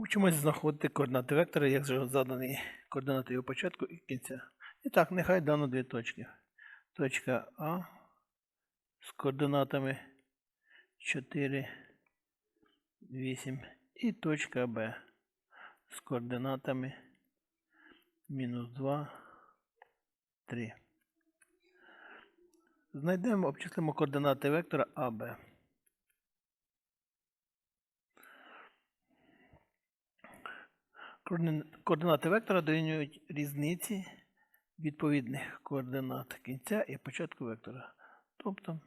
Учимось знаходити координати вектора, як же задані координати його початку і кінця. І так, нехай дано дві точки. Точка А з координатами 4, 8 і точка Б з координатами мінус 2, 3. Знайдемо, обчислимо координати вектора АБ. Координати вектора дорівнюють різниці відповідних координат кінця і початку вектора. Тобто,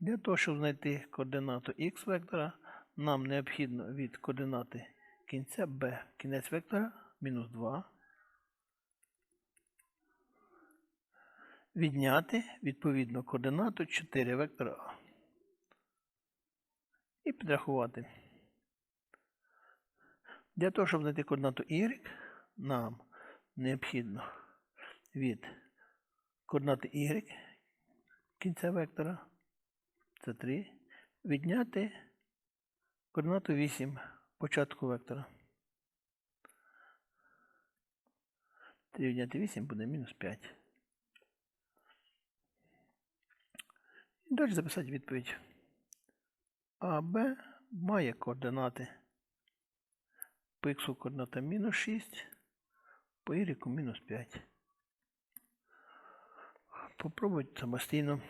для того, щоб знайти координату х вектора, нам необхідно від координати кінця b кінець вектора мінус 2. Відняти відповідну координату 4 вектора А. І підрахувати. Для того, щоб знайти координату y, нам необхідно від координати y кінця вектора, це 3, відняти координату 8 початку вектора. 3 відняти 8 буде мінус 5. І далі записати відповідь. АБ має координати по х координата мінус 6, по y мінус 5. Попробуйте самостійно.